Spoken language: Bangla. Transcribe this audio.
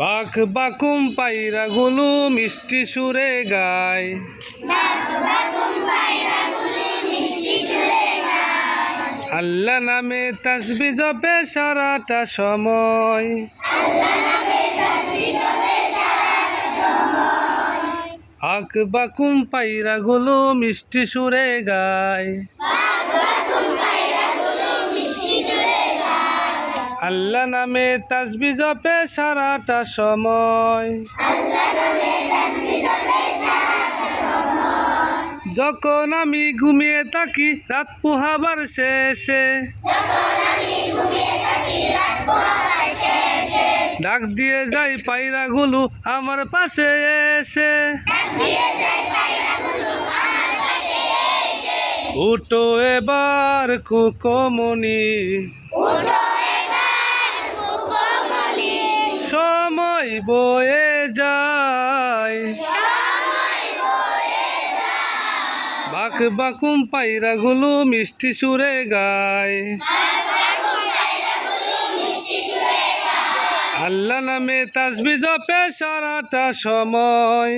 বাক বাকুম পাইরা গুলু মিষ্টি সুরে গায়। আল্লাহ নামে তাসবি জপে সারাটা সময়। আক বাকুম পাইরা গুলো মিষ্টি সুরে গায়। আল্লাহ নামে তাসবি জপে সারাটা সময়। যখন আমি ঘুমিয়ে থাকি, রাত পোহাবার শেষে। ডাক দিয়ে যাই পায়রাগুলো আমার পাশে এসে। উঠো এবার কুকমনি বয়ে যায়। বাক বাকুম পায়রাগুলো মিষ্টি সুরে গায়। আল্লাহ নামে তাসবি জপে সারাটা সময়।